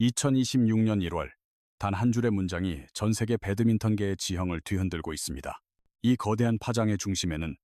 2026년 1월 단 한 줄의 문장이 전 세계 배드민턴계의 지형을 뒤흔들고 있습니다. 이 거대한 파장의 중심에는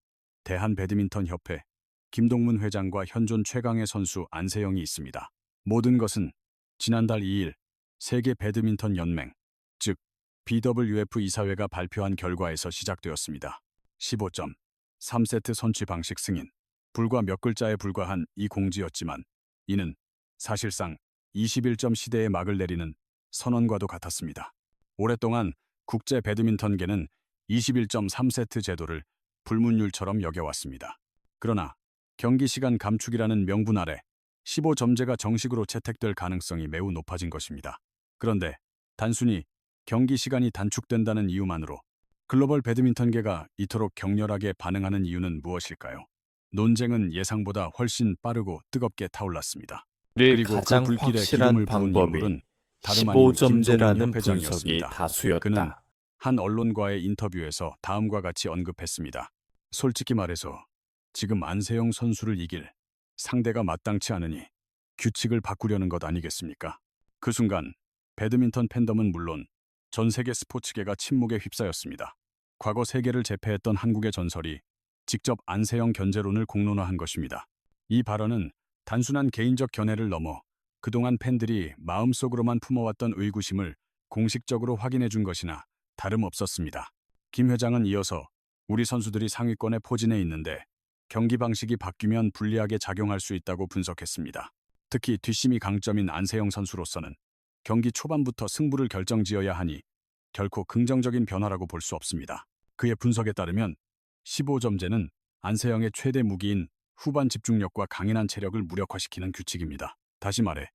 대한 배드민턴 협회 김동문 회장과 현존 최강의 선수 안세영이 있습니다. 모든 것은 지난달 2일 세계 배드민턴 연맹, 즉 BWF 이사회가 발표한 결과에서 시작되었습니다. 15점, 3세트 선취 방식 승인, 불과 몇 글자에 불과한 이 공지였지만 이는 사실상 21점 시대에 막을 내리는 선언과도 같았습니다. 오랫동안 국제 배드민턴계는 21.3세트 제도를 불문율처럼 여겨왔습니다. 그러나 경기 시간 감축이라는 명분 아래 15점제가 정식으로 채택될 가능성이 매우 높아진 것입니다. 그런데 단순히 경기 시간이 단축된다는 이유만으로 글로벌 배드민턴계가 이토록 격렬하게 반응하는 이유는 무엇일까요? 논쟁은 예상보다 훨씬 빠르고 뜨겁게 타올랐습니다. 그리고 그 가장 불길에 확실한 기름을 부은 방법이 인물은 다름 아닌 15점제라는 김동연 분석이 회장이었습니다. 다수였다. 그는 한 언론과의 인터뷰에서 다음과 같이 언급했습니다. 솔직히 말해서 지금 안세영 선수를 이길 상대가 마땅치 않으니 규칙을 바꾸려는 것 아니겠습니까? 그 순간 배드민턴 팬덤은 물론 전 세계 스포츠계가 침묵에 휩싸였습니다. 과거 세계를 제패했던 한국의 전설이 직접 안세영 견제론을 공론화한 것입니다. 이 발언은 단순한 개인적 견해를 넘어 그동안 팬들이 마음속으로만 품어왔던 의구심을 공식적으로 확인해 준 것이나 다름없었습니다. 김 회장은 이어서 우리 선수들이 상위권에 포진해 있는데 경기 방식이 바뀌면 불리하게 작용할 수 있다고 분석했습니다. 특히 뒷심이 강점인 안세영 선수로서는 경기 초반부터 승부를 결정지어야 하니 결코 긍정적인 변화라고 볼 수 없습니다. 그의 분석에 따르면 15점제는 안세영의 최대 무기인 후반 집중력과 강인한 체력을 무력화시키는 규칙입니다. 다시 말해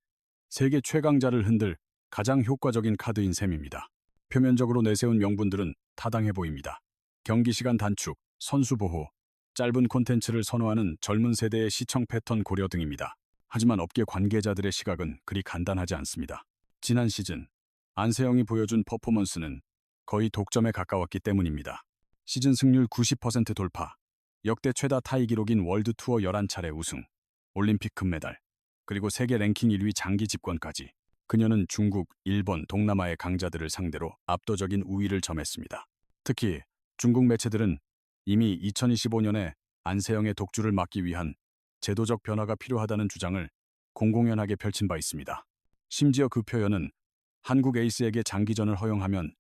세계 최강자를 흔들 가장 효과적인 카드인 셈입니다. 표면적으로 내세운 명분들은 타당해 보입니다. 경기 시간 단축, 선수 보호, 짧은 콘텐츠를 선호하는 젊은 세대의 시청 패턴 고려 등입니다. 하지만 업계 관계자들의 시각은 그리 간단하지 않습니다. 지난 시즌 안세영이 보여준 퍼포먼스는 거의 독점에 가까웠기 때문입니다. 시즌 승률 90% 돌파, 역대 최다 타이 기록인 월드 투어 11차례 우승, 올림픽 금메달, 그리고 세계 랭킹 1위 장기 집권까지 그녀는 중국, 일본, 동남아의 강자들을 상대로 압도적인 우위를 점했습니다. 특히 중국 매체들은 이미 2025년에 안세영의 독주를 막기 위한 제도적 변화가 필요하다는 주장을 공공연하게 펼친 바 있습니다. 심지어 그 표현은 한국 에이스에게 장기전을 허용하면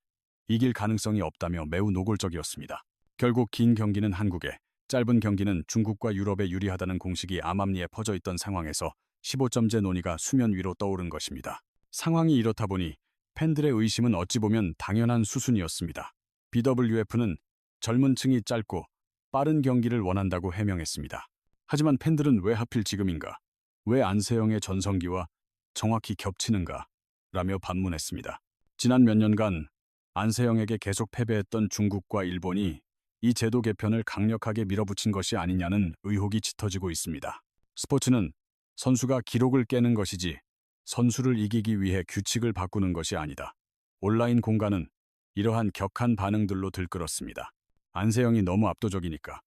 이길 가능성이 없다며 매우 노골적이었습니다. 결국 긴 경기는 한국에, 짧은 경기는 중국과 유럽에 유리하다는 공식이 암암리에 퍼져 있던 상황에서 15점제 논의가 수면 위로 떠오른 것입니다. 상황이 이렇다 보니 팬들의 의심은 어찌 보면 당연한 수순이었습니다. BWF는 젊은 층이 짧고 빠른 경기를 원한다고 해명했습니다. 하지만 팬들은 왜 하필 지금인가? 왜 안세영의 전성기와 정확히 겹치는가? 라며 반문했습니다. 지난 몇 년간 안세영에게 계속 패배했던 중국과 일본이 이 제도 개편을 강력하게 밀어붙인 것이 아니냐는 의혹이 짙어지고 있습니다. 스포츠는 선수가 기록을 깨는 것이지 선수를 이기기 위해 규칙을 바꾸는 것이 아니다. 온라인 공간은 이러한 격한 반응들로 들끓었습니다. 안세영이 너무 압도적이니까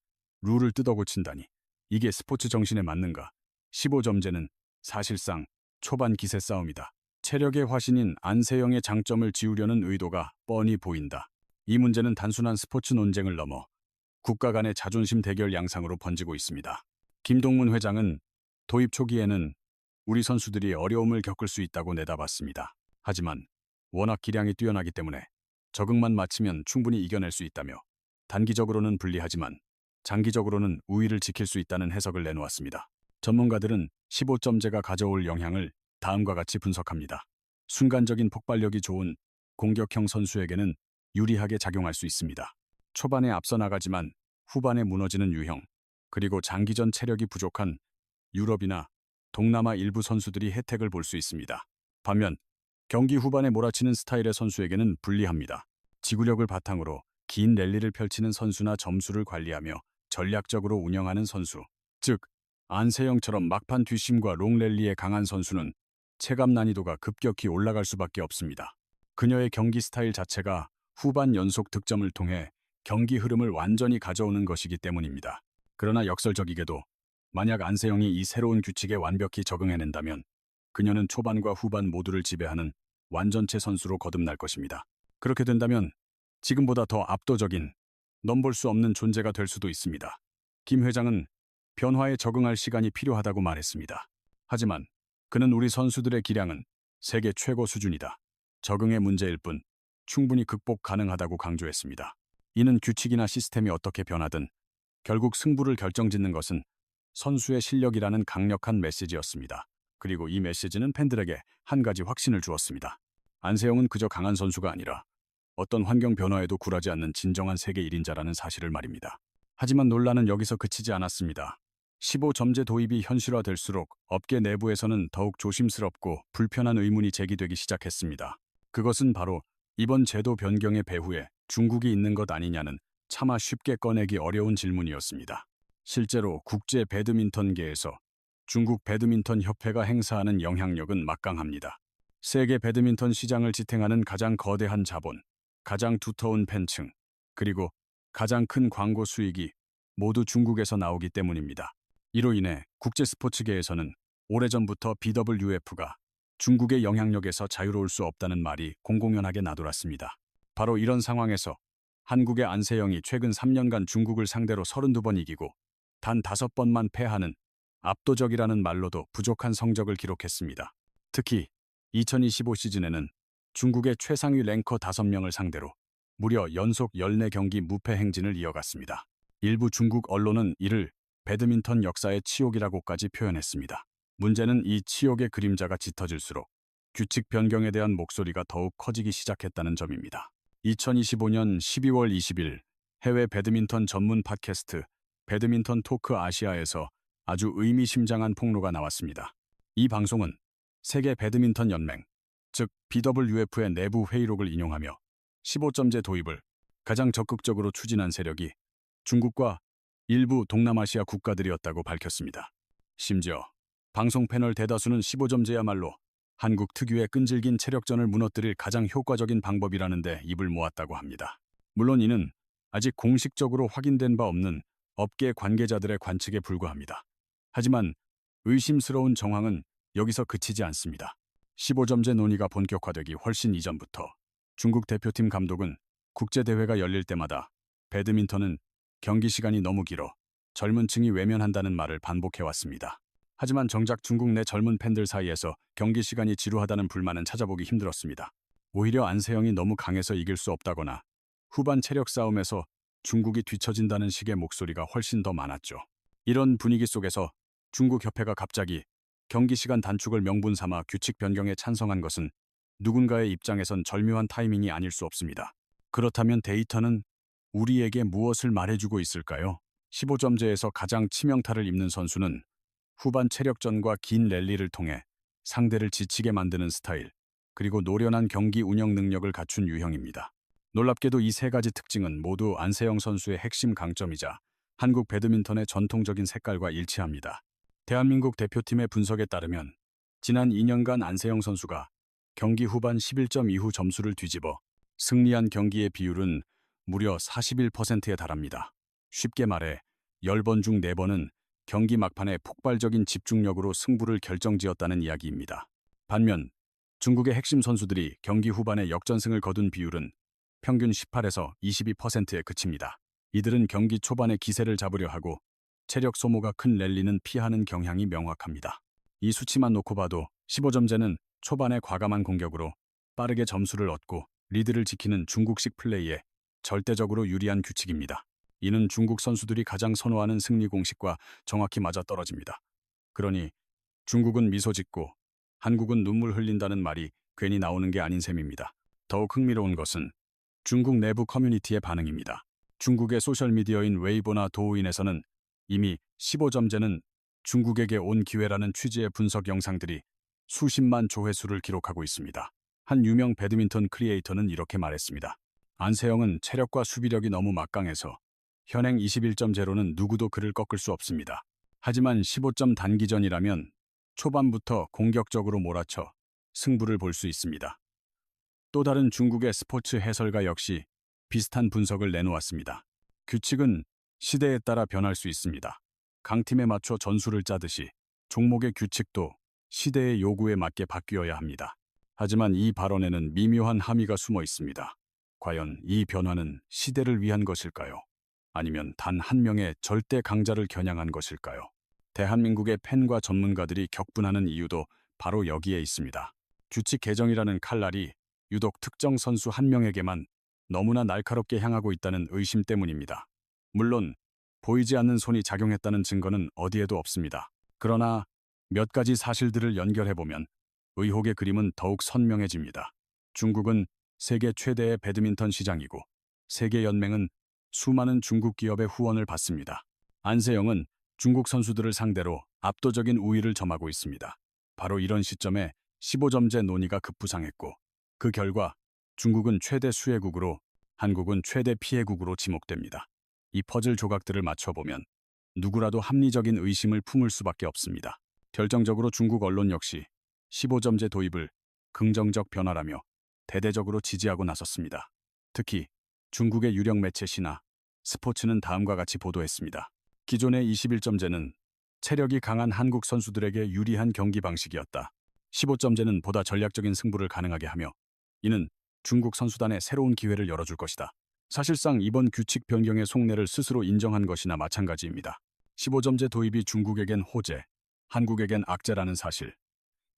룰을 뜯어고친다니 이게 스포츠 정신에 맞는가? 15점제는 사실상 초반 기세 싸움이다. 체력의 화신인 안세영의 장점을 지우려는 의도가 뻔히 보인다. 이 문제는 단순한 스포츠 논쟁을 넘어 국가 간의 자존심 대결 양상으로 번지고 있습니다. 김동문 회장은 도입 초기에는 우리 선수들이 어려움을 겪을 수 있다고 내다봤습니다. 하지만 워낙 기량이 뛰어나기 때문에 적응만 마치면 충분히 이겨낼 수 있다며 단기적으로는 불리하지만 장기적으로는 우위를 지킬 수 있다는 해석을 내놓았습니다. 전문가들은 15점제가 가져올 영향을 다음과 같이 분석합니다. 순간적인 폭발력이 좋은 공격형 선수에게는 유리하게 작용할 수 있습니다. 초반에 앞서 나가지만 후반에 무너지는 유형, 그리고 장기전 체력이 부족한 유럽이나 동남아 일부 선수들이 혜택을 볼 수 있습니다. 반면 경기 후반에 몰아치는 스타일의 선수에게는 불리합니다. 지구력을 바탕으로 긴 랠리를 펼치는 선수나 점수를 관리하며 전략적으로 운영하는 선수, 즉 안세영처럼 막판 뒷심과 롱랠리에 강한 선수는 체감 난이도가 급격히 올라갈 수밖에 없습니다. 그녀의 경기 스타일 자체가 후반 연속 득점을 통해 경기 흐름을 완전히 가져오는 것이기 때문입니다. 그러나 역설적이게도 만약 안세영이 이 새로운 규칙에 완벽히 적응해낸다면 그녀는 초반과 후반 모두를 지배하는 완전체 선수로 거듭날 것입니다. 그렇게 된다면 지금보다 더 압도적인 넘볼 수 없는 존재가 될 수도 있습니다. 김 회장은 변화에 적응할 시간이 필요하다고 말했습니다. 하지만 그는 우리 선수들의 기량은 세계 최고 수준이다. 적응의 문제일 뿐 충분히 극복 가능하다고 강조했습니다. 이는 규칙이나 시스템이 어떻게 변하든 결국 승부를 결정짓는 것은 선수의 실력이라는 강력한 메시지였습니다. 그리고 이 메시지는 팬들에게 한 가지 확신을 주었습니다. 안세영은 그저 강한 선수가 아니라 어떤 환경 변화에도 굴하지 않는 진정한 세계 1인자라는 사실을 말입니다. 하지만 논란은 여기서 그치지 않았습니다. 15점제 도입이 현실화될수록 업계 내부에서는 더욱 조심스럽고 불편한 의문이 제기되기 시작했습니다. 그것은 바로 이번 제도 변경의 배후에 중국이 있는 것 아니냐는 차마 쉽게 꺼내기 어려운 질문이었습니다. 실제로 국제 배드민턴계에서 중국 배드민턴 협회가 행사하는 영향력은 막강합니다. 세계 배드민턴 시장을 지탱하는 가장 거대한 자본, 가장 두터운 팬층, 그리고 가장 큰 광고 수익이 모두 중국에서 나오기 때문입니다. 이로 인해 국제 스포츠계에서는 오래전부터 BWF가 중국의 영향력에서 자유로울 수 없다는 말이 공공연하게 나돌았습니다. 바로 이런 상황에서 한국의 안세영이 최근 3년간 중국을 상대로 32번 이기고 단 5번만 패하는 압도적이라는 말로도 부족한 성적을 기록했습니다. 특히 2025 시즌에는 중국의 최상위 랭커 5명을 상대로 무려 연속 14경기 무패 행진을 이어갔습니다. 일부 중국 언론은 이를 배드민턴 역사의 치욕이라고까지 표현했습니다. 문제는 이 치욕의 그림자가 짙어질수록 규칙 변경에 대한 목소리가 더욱 커지기 시작했다는 점입니다. 2025년 12월 20일 해외 배드민턴 전문 팟캐스트 배드민턴 토크 아시아에서 아주 의미심장한 폭로가 나왔습니다. 이 방송은 세계 배드민턴 연맹, 즉 BWF의 내부 회의록을 인용하며 15점제 도입을 가장 적극적으로 추진한 세력이 중국과 일부 동남아시아 국가들이었다고 밝혔습니다. 심지어 방송 패널 대다수는 15점제야말로 한국 특유의 끈질긴 체력전을 무너뜨릴 가장 효과적인 방법이라는데 입을 모았다고 합니다. 물론 이는 아직 공식적으로 확인된 바 없는 업계 관계자들의 관측에 불과합니다. 하지만 의심스러운 정황은 여기서 그치지 않습니다. 15점제 논의가 본격화되기 훨씬 이전부터 중국 대표팀 감독은 국제대회가 열릴 때마다 배드민턴은 경기 시간이 너무 길어 젊은 층이 외면한다는 말을 반복해왔습니다. 하지만 정작 중국 내 젊은 팬들 사이에서 경기 시간이 지루하다는 불만은 찾아보기 힘들었습니다. 오히려 안세영이 너무 강해서 이길 수 없다거나 후반 체력 싸움에서 중국이 뒤처진다는 식의 목소리가 훨씬 더 많았죠. 이런 분위기 속에서 중국 협회가 갑자기 경기 시간 단축을 명분 삼아 규칙 변경에 찬성한 것은 누군가의 입장에선 절묘한 타이밍이 아닐 수 없습니다. 그렇다면 데이터는 우리에게 무엇을 말해주고 있을까요? 15점제에서 가장 치명타를 입는 선수는 후반 체력전과 긴 랠리를 통해 상대를 지치게 만드는 스타일, 그리고 노련한 경기 운영 능력을 갖춘 유형입니다. 놀랍게도 이 세 가지 특징은 모두 안세영 선수의 핵심 강점이자 한국 배드민턴의 전통적인 색깔과 일치합니다. 대한민국 대표팀의 분석에 따르면 지난 2년간 안세영 선수가 경기 후반 11점 이후 점수를 뒤집어 승리한 경기의 비율은 무려 41%에 달합니다. 쉽게 말해 10번 중 4번은 경기 막판에 폭발적인 집중력으로 승부를 결정지었다는 이야기입니다. 반면 중국의 핵심 선수들이 경기 후반에 역전승을 거둔 비율은 평균 18에서 22%에 그칩니다. 이들은 경기 초반에 기세를 잡으려 하고 체력 소모가 큰 랠리는 피하는 경향이 명확합니다. 이 수치만 놓고 봐도 15점제는 초반에 과감한 공격으로 빠르게 점수를 얻고 리드를 지키는 중국식 플레이에 절대적으로 유리한 규칙입니다. 이는 중국 선수들이 가장 선호하는 승리 공식과 정확히 맞아떨어집니다. 그러니 중국은 미소 짓고 한국은 눈물 흘린다는 말이 괜히 나오는 게 아닌 셈입니다. 더욱 흥미로운 것은 중국 내부 커뮤니티의 반응입니다. 중국의 소셜미디어인 웨이보나 도우인에서는 이미 15점제는 중국에게 온 기회라는 취지의 분석 영상들이 수십만 조회수를 기록하고 있습니다. 한 유명 배드민턴 크리에이터는 이렇게 말했습니다. 안세영은 체력과 수비력이 너무 막강해서 현행 21점제로는 누구도 그를 꺾을 수 없습니다. 하지만 15점 단기전이라면 초반부터 공격적으로 몰아쳐 승부를 볼 수 있습니다. 또 다른 중국의 스포츠 해설가 역시 비슷한 분석을 내놓았습니다. 규칙은 시대에 따라 변할 수 있습니다. 강팀에 맞춰 전술을 짜듯이 종목의 규칙도 시대의 요구에 맞게 바뀌어야 합니다. 하지만 이 발언에는 미묘한 함의가 숨어 있습니다. 과연 이 변화는 시대를 위한 것일까요? 아니면 단 한 명의 절대 강자를 겨냥한 것일까요? 대한민국의 팬과 전문가들이 격분하는 이유도 바로 여기에 있습니다. 규칙 개정이라는 칼날이 유독 특정 선수 한 명에게만 너무나 날카롭게 향하고 있다는 의심 때문입니다. 물론 보이지 않는 손이 작용했다는 증거는 어디에도 없습니다. 그러나 몇 가지 사실들을 연결해보면 의혹의 그림은 더욱 선명해집니다. 중국은 세계 최대의 배드민턴 시장이고 세계연맹은 수많은 중국 기업의 후원을 받습니다. 안세영은 중국 선수들을 상대로 압도적인 우위를 점하고 있습니다. 바로 이런 시점에 15점제 논의가 급부상했고 그 결과 중국은 최대 수혜국으로 한국은 최대 피해국으로 지목됩니다. 이 퍼즐 조각들을 맞춰보면 누구라도 합리적인 의심을 품을 수밖에 없습니다. 결정적으로 중국 언론 역시 15점제 도입을 긍정적 변화라며 대대적으로 지지하고 나섰습니다. 특히 중국의 유력 매체 신화, 스포츠는 다음과 같이 보도했습니다. 기존의 21점제는 체력이 강한 한국 선수들에게 유리한 경기 방식이었다. 15점제는 보다 전략적인 승부를 가능하게 하며 이는 중국 선수단에 새로운 기회를 열어줄 것이다. 사실상 이번 규칙 변경의 속내를 스스로 인정한 것이나 마찬가지입니다. 15점제 도입이 중국에겐 호재, 한국에겐 악재라는 사실.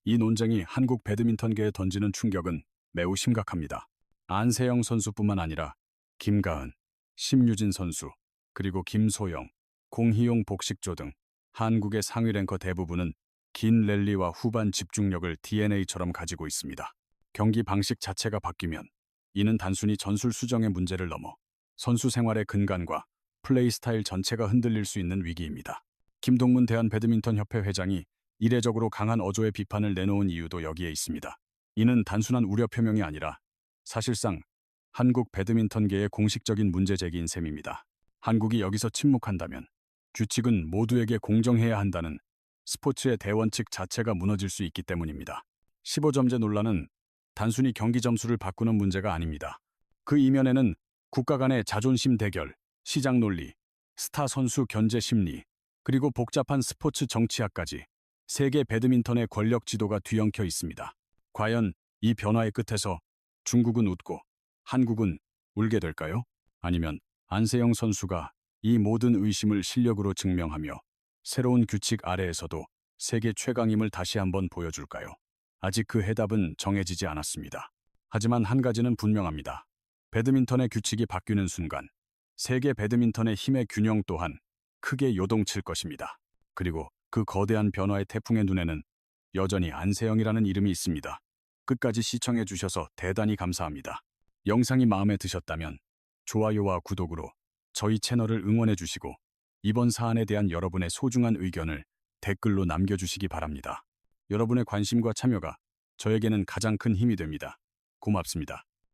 이 논쟁이 한국 배드민턴계에 던지는 충격은 매우 심각합니다. 안세영 선수뿐만 아니라 김가은, 심유진 선수, 그리고 김소영, 공희용 복식조 등 한국의 상위 랭커 대부분은 긴 랠리와 후반 집중력을 DNA처럼 가지고 있습니다. 경기 방식 자체가 바뀌면 이는 단순히 전술 수정의 문제를 넘어 선수 생활의 근간과 플레이 스타일 전체가 흔들릴 수 있는 위기입니다. 김동문 대한 배드민턴 협회 회장이 이례적으로 강한 어조의 비판을 내놓은 이유도 여기에 있습니다. 이는 단순한 우려 표명이 아니라 사실상 한국 배드민턴계의 공식적인 문제 제기인 셈입니다. 한국이 여기서 침묵한다면 규칙은 모두에게 공정해야 한다는 스포츠의 대원칙 자체가 무너질 수 있기 때문입니다. 15점제 논란은 단순히 경기 점수를 바꾸는 문제가 아닙니다. 그 이면에는 국가 간의 자존심 대결, 시장 논리, 스타 선수 견제 심리, 그리고 복잡한 스포츠 정치학까지 세계 배드민턴의 권력 지도가 뒤엉켜 있습니다. 과연 이 변화의 끝에서 중국은 웃고 한국은 울게 될까요? 아니면 안세영 선수가 이 모든 의심을 실력으로 증명하며 새로운 규칙 아래에서도 세계 최강임을 다시 한번 보여줄까요? 아직 그 해답은 정해지지 않았습니다. 하지만 한 가지는 분명합니다. 배드민턴의 규칙이 바뀌는 순간 세계 배드민턴의 힘의 균형 또한 크게 요동칠 것입니다. 그리고 그 거대한 변화의 태풍의 눈에는 여전히 안세영이라는 이름이 있습니다. 끝까지 시청해 주셔서 대단히 감사합니다. 영상이 마음에 드셨다면 좋아요와 구독으로 저희 채널을 응원해 주시고 이번 사안에 대한 여러분의 소중한 의견을 댓글로 남겨주시기 바랍니다. 여러분의 관심과 참여가 저에게는 가장 큰 힘이 됩니다. 고맙습니다.